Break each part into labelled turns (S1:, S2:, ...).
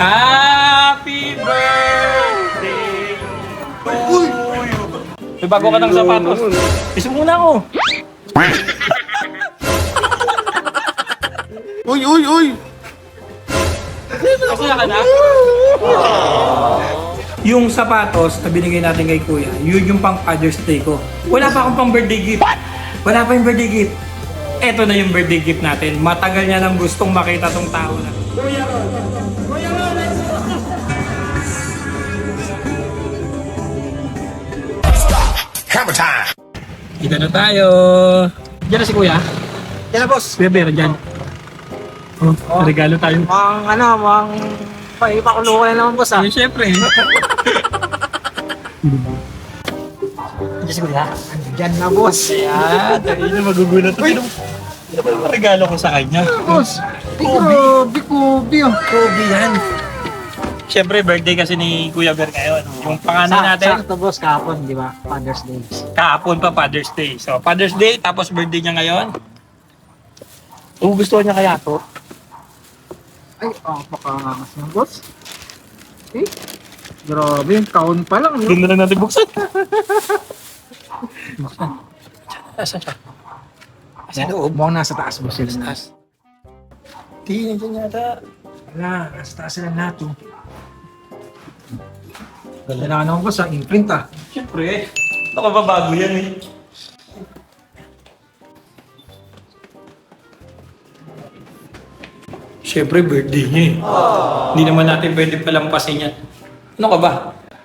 S1: Happy birthday to you. May bago ka ng sapatos. Iso muna ako.
S2: Uy, uy, uy!
S1: Masaya ka na?
S3: Yung sapatos na binigay natin kay Kuya, yun yung pang Father's Day ko. Wala pa akong pang birthday gift. Wala pa yung birthday gift. Eto na yung birthday gift natin. Matagal niya nang gustong makita tong tao na.
S2: Hammer time!
S1: Kita na tayo. Diyan na si Kuya.
S4: Yan na, boss.
S1: Kuya Bera, dyan. Oh, regalo tayo.
S4: Mang, ano, mang, paipakulo ko na naman, boss, ah.
S1: Ay, syempre.
S4: Diyos ko na. Diyan na, boss.
S1: Ayan, tayo na magugulat. Uy! Ano ba yung regalo ko sa kanya?
S4: Boss, grabe, Kobe, oh.
S1: Kobe yan. Siyempre, birthday kasi ni Kuya Ber ngayon. Yung pangalan natin,
S4: Sakto, boss, kahapon, di ba? Father's Day.
S1: Kahapon pa Father's Day. So, Father's Day, tapos birthday niya ngayon. Oh, gusto niya kaya to?
S4: Ay, oh, pakangas ng boss. Eh, grabe, yung taon pa lang?
S1: Doon na lang natin buksan. Asan siya? Asan loob?
S4: Mukhang nasa taas, boss. Sila na.
S1: Taas. Di, nandiyan yata.
S4: Wala, nasa taas sila lahat, oh. Ganda na naman, boss, ah. Imprint, ah.
S1: Siyempre. Nakababago yan eh.
S3: Siyempre, birthday niya eh. Hindi naman natin pwede palampasin yan. Ano ka ba?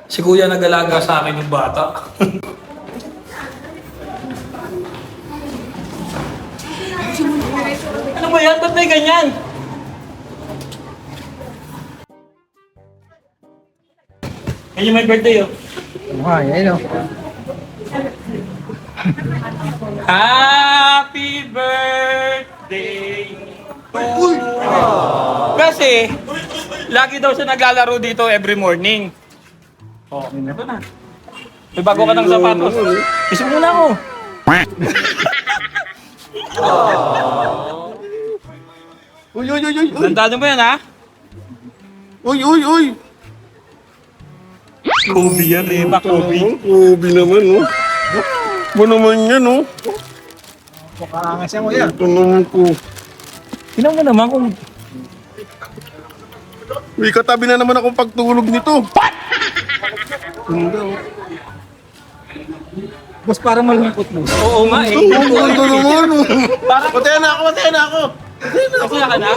S3: Si Kuya nag-alaga sa akin yung bata.
S1: Ano ba yan? Ba't may ganyan? Ngayon may birthday oh.
S4: Ah, yan, oh.
S1: Happy birthday to you. Kasi, lagi daw siya naglalaro dito every morning. Oh, ito na. May bago ka ng sapatos. Iso muna ako.
S2: Uy, uy, uy, uy, uy!
S1: Mo yan ha?
S2: Uy, uy, uy!
S1: Kobe yan eh, pa Kobe.
S2: Kobe naman, oh. Ba naman yan, oh.
S4: Pakangas yan, kuya.
S2: Ito naman ko.
S1: Tingnan mo naman kung
S2: May katabi na naman akong pagtulog nito. Ganda, oh.
S4: Boss, parang malungkot, boss.
S1: Oo nga eh.
S2: Ang ganda naman, oh. Patayan na ako, patayan na ako.
S1: Masaya ka na?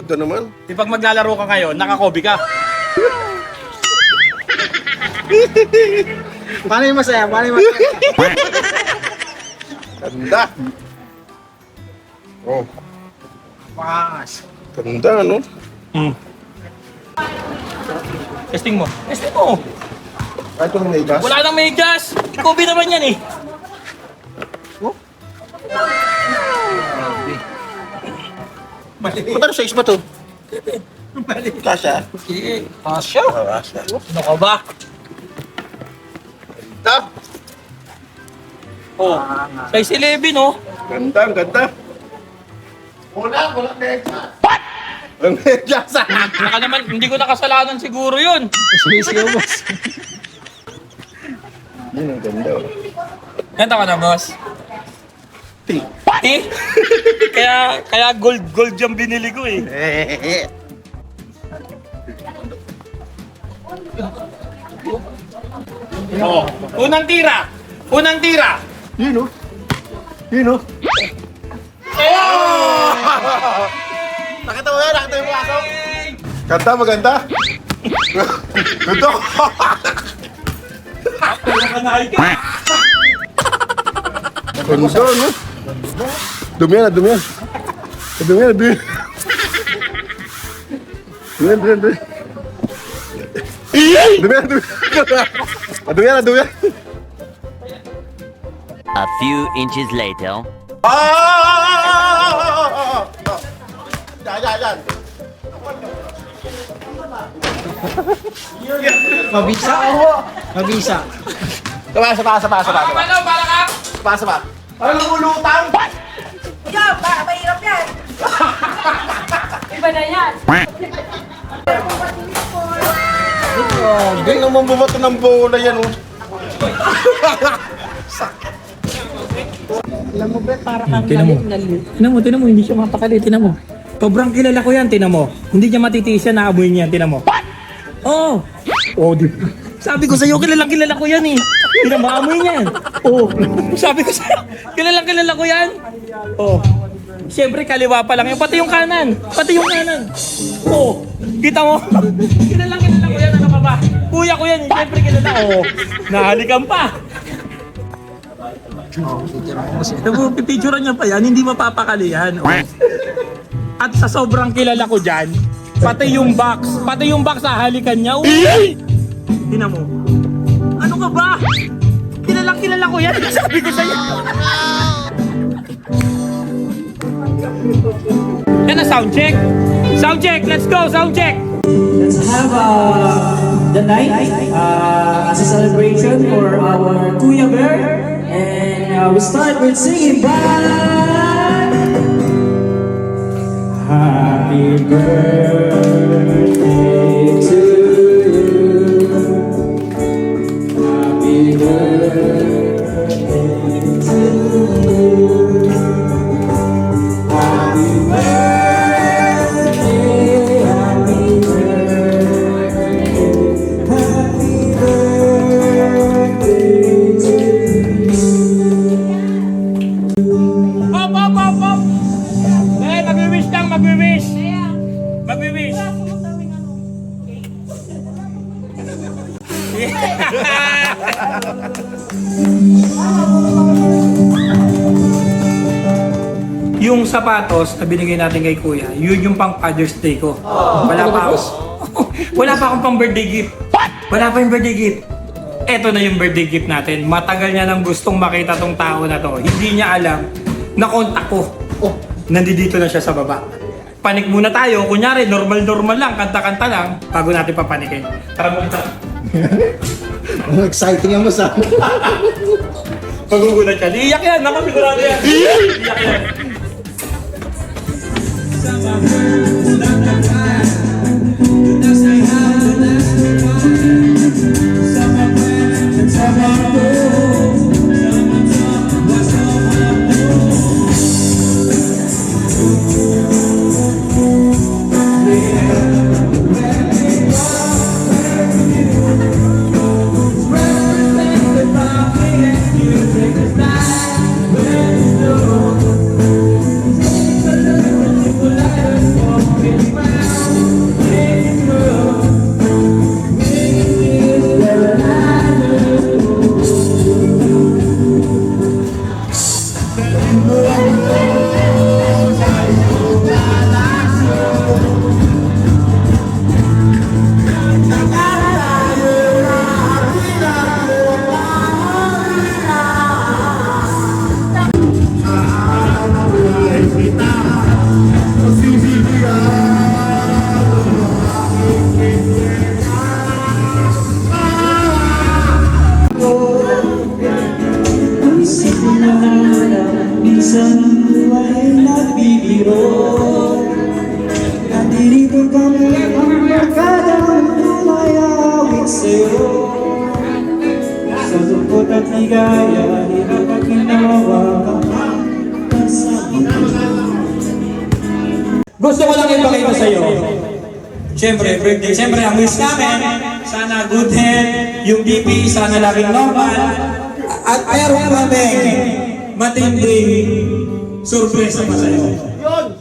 S2: Ganda naman.
S1: Di pag maglalaro ka ngayon, naka-Kobe ka.
S4: Paano yung masaya? Paano yung masaya?
S2: Ganda. Oh,
S4: Pakangas.
S2: ganda, no?
S1: Hmm. Testing mo. Testing mo.
S2: Kahit kung may gas.
S1: Wala nang may gas. Kobe naman yan eh.
S2: Ba't ano size ba to? Kasha?
S1: Sige. Asya.
S2: Ah, kasha.
S1: Ano ka ba? Oh. Size 11 oh.
S2: Ganda, ang ganda. Wala, wala medyas. What? Ang medyas, ah.
S1: Naka naman, hindi ko nakasalanan siguro yun.
S4: Sumisiyo, boss.
S2: Yun, ang ganda, oh.
S1: Ganda ka na, boss.
S2: Pink.
S1: Eh? kaya, kaya gold, gold yung binili ko eh. Oh. Unang tira. Unang tira.
S2: Yun, oh. Yun, oh. Nakita mo yan? Nakita mo yung pasok? Ganda, maganda.
S1: Ka.
S2: Ganda, no? Dumi yan, dumi yan. Dumi yan, dumi yan. Dumi yan, dumi yan, dumi yan. Dumi yan, dumi yan. Dumi yan, dumi yan.
S5: A few inches later.
S2: Ah! Yan, yan, yan.
S4: Mabisa. Mabisa.
S2: Sapa, sapa, sapa, sapa.
S1: Ano, para ka?
S2: Sapa, sapa. Parang lumulutang.
S6: Ikaw, ba, mahirap yan.
S7: Iba na yan.
S2: Hindi naman bumato ng bola yan, oh.
S4: Alam mo, Brett, para kang
S1: Tinan mo. Tinan mo, tinan mo, hindi siya mapakali, tinan mo. Sobrang kilala ko yan, tinan mo. Hindi niya matitiis yan, naamoy niya, tinan mo. Oo. Oh. oh, di Sabi ko sa'yo, kilalang kilala ko yan eh. Tinan mo, amoy niya yan. Oo. Oh. Sabi ko sa'yo, kilalang kilala ko yan. Oo. Oh. Siyempre, kaliwa pa lang yun. Pati yung kanan. Pati yung kanan. Oo. Oh. Kita mo? kilalang kilala ko yan. Ano ka ba? Kuya ko yan. eh. Siyempre, kilala. Oo. Oh. Nahalikan pa. Pero pipicturean niya pa yan, hindi mapapakali yan. Oh. At sa sobrang kilala ko dyan, pati yung box, pati yung box hahalikan niya. Uy! Tingnan mo. Ano ka ba? Kilalang kilala ko yan. Sabi ko sa'yo. Yan na sound check. Sound check. Let's go. Sound check.
S6: Let's have uh, the night uh, as a celebration for our Kuya Bear. And uh, we start with singing bye. Happy birthday
S1: yung sapatos na binigay natin kay Kuya, yun yung pang Father's Day ko. Wala pa ako. Wala pa akong pang birthday gift. Wala pa yung birthday gift. Eto na yung birthday gift natin. Matagal niya nang gustong makita tong tao na to. Hindi niya alam na kontak ko. Oh, nandito na siya sa baba. Panik muna tayo. Kunyari, normal-normal lang, kanta-kanta lang, bago natin papanikin. Tara mo tara.
S4: Ang exciting ang masa.
S1: Magugulat yan. Iiyak yan. Naku, sigurado yan. Iiyak yan.
S6: Lungkot at ligaya, pagkinawa ka kasama
S1: Gusto ko lang ipakita sa iyo. Siyempre, birthday. Siyempre, ang wish namin, sana good health, yung BP, sana laging normal. At meron kami matinding surpresa pa sa iyo.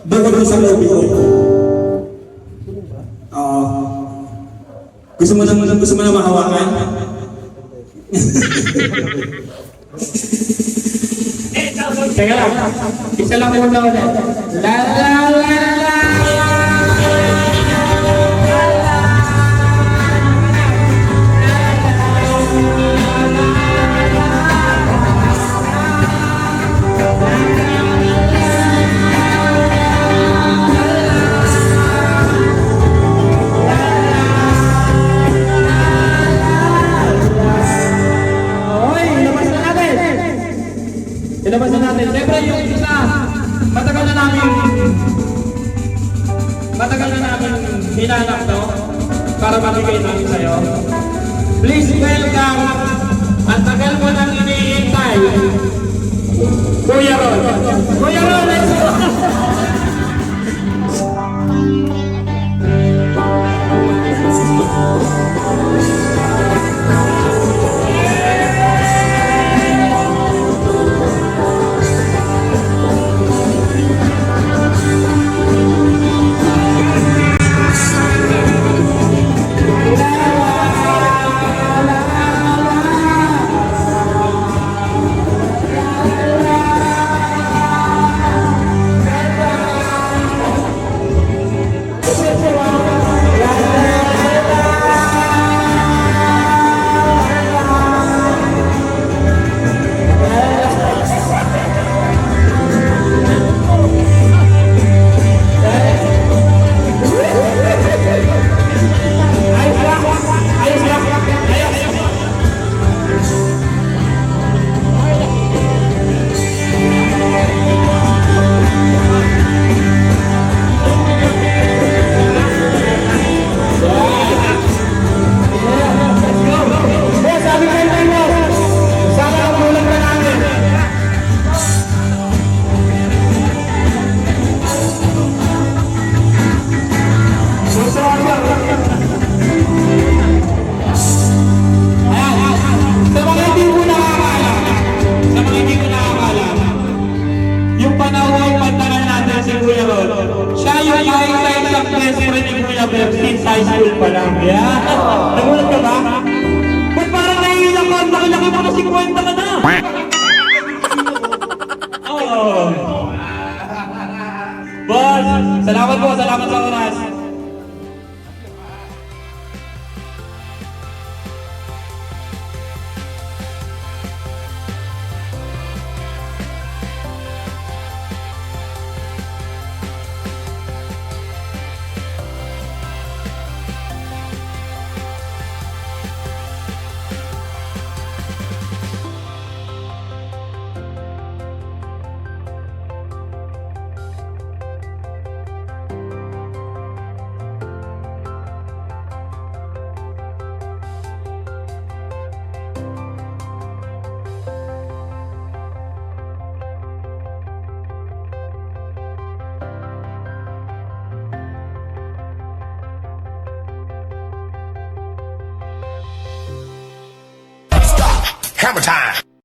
S1: Bago sa loob ito. Oo. gusto mo na, gusto mo na mahawakan? Teka lang. Isa lang muna ulit. La la la la. Please welcome, ang tagal mo nang iniintay, Kuya Ron. Kuya Ron, let's go! Siya yung lifetime sa president ni Kuya Bev since high school pa lang. Yeah. Nagulat ka ba? Ba't parang naiiyak ka? Laki-laki mo na 50 ka na. Oo. Boss, salamat po, salamat sa oras.
S2: Hammer time!